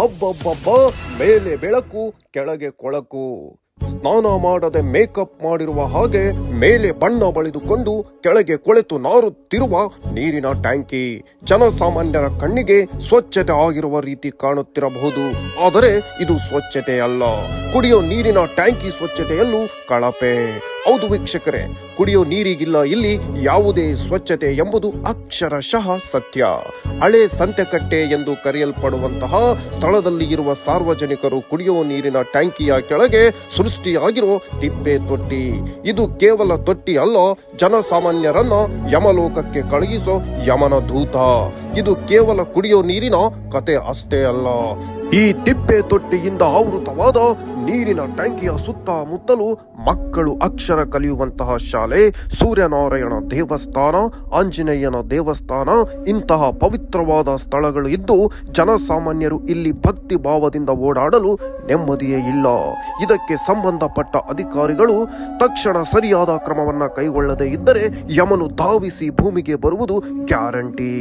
ಹಬ್ಬಬ್ಬಬ್ಬ ಮೇಲೆ ಬೆಳಕು ಕೆಳಗೆ ಕೊಳಕು. ಸ್ನಾನ ಮಾಡದೆ ಮೇಕಪ್ ಮಾಡಿರುವ ಹಾಗೆ ಮೇಲೆ ಬಣ್ಣ ಬಳಿದುಕೊಂಡು ಕೆಳಗೆ ಕೊಳೆತು ನಾರುತ್ತಿರುವ ನೀರಿನ ಟ್ಯಾಂಕಿ. ಜನಸಾಮಾನ್ಯರ ಕಣ್ಣಿಗೆ ಸ್ವಚ್ಛತೆ ಆಗಿರುವ ರೀತಿ ಕಾಣುತ್ತಿರಬಹುದು. ಆದರೆ ಇದು ಸ್ವಚ್ಛತೆ ಅಲ್ಲ ಕುಡಿಯೋ ನೀರಿನ ಟ್ಯಾಂಕಿ ಸ್ವಚ್ಛತೆಯಲ್ಲೂ ಕಳಪೆ. ಹೌದು ವೀಕ್ಷಕರೇ, ಕುಡಿಯೋ ನೀರಿಗಿಲ್ಲ ಇಲ್ಲಿ ಯಾವುದೇ ಸ್ವಚ್ಛತೆ ಎಂಬುದು ಅಕ್ಷರಶಃ ಸತ್ಯ. ಹಳೆ ಸಂತೆಕಟ್ಟೆ ಎಂದು ಕರೆಯಲ್ಪಡುವಂತಹ ಸ್ಥಳದಲ್ಲಿ ಇರುವ ಸಾರ್ವಜನಿಕರು ಕುಡಿಯುವ ನೀರಿನ ಟ್ಯಾಂಕಿಯ ಕೆಳಗೆ ಸೃಷ್ಟಿಯಾಗಿರೋ ತಿಪ್ಪೆ ತೊಟ್ಟಿ. ಇದು ಕೇವಲ ತೊಟ್ಟಿ ಅಲ್ಲ ಜನಸಾಮಾನ್ಯರನ್ನ ಯಮಲೋಕಕ್ಕೆ ಕಳುಹಿಸೋ ಯಮನ ದೂತ. ಇದು ಕೇವಲ ಕುಡಿಯೋ ನೀರಿನ ಕತೆ ಅಷ್ಟೇ ಅಲ್ಲ. ಈ ತಿಪ್ಪೆ ತೊಟ್ಟಿಯಿಂದ ಆವೃತವಾದ ನೀರಿನ ಟ್ಯಾಂಕಿಯ ಸುತ್ತಮುತ್ತಲು ಮಕ್ಕಳು ಅಕ್ಷರ ಕಲಿಯುವಂತಹ ಶಾಲೆ, ಸೂರ್ಯನಾರಾಯಣ ದೇವಸ್ಥಾನ, ಆಂಜನೇಯನ ದೇವಸ್ಥಾನ, ಇಂತಹ ಪವಿತ್ರವಾದ ಸ್ಥಳಗಳು ಇದ್ದು ಜನಸಾಮಾನ್ಯರು ಇಲ್ಲಿ ಭಕ್ತಿ ಭಾವದಿಂದ ಓಡಾಡಲು ನೆಮ್ಮದಿಯೇ ಇಲ್ಲ. ಇದಕ್ಕೆ ಸಂಬಂಧಪಟ್ಟ ಅಧಿಕಾರಿಗಳು ತಕ್ಷಣ ಸರಿಯಾದ ಕ್ರಮವನ್ನ ಕೈಗೊಳ್ಳದೇ ಇದ್ದರೆ ಯಮನು ಧಾವಿಸಿ ಭೂಮಿಗೆ ಬರುವುದು ಗ್ಯಾರಂಟಿ.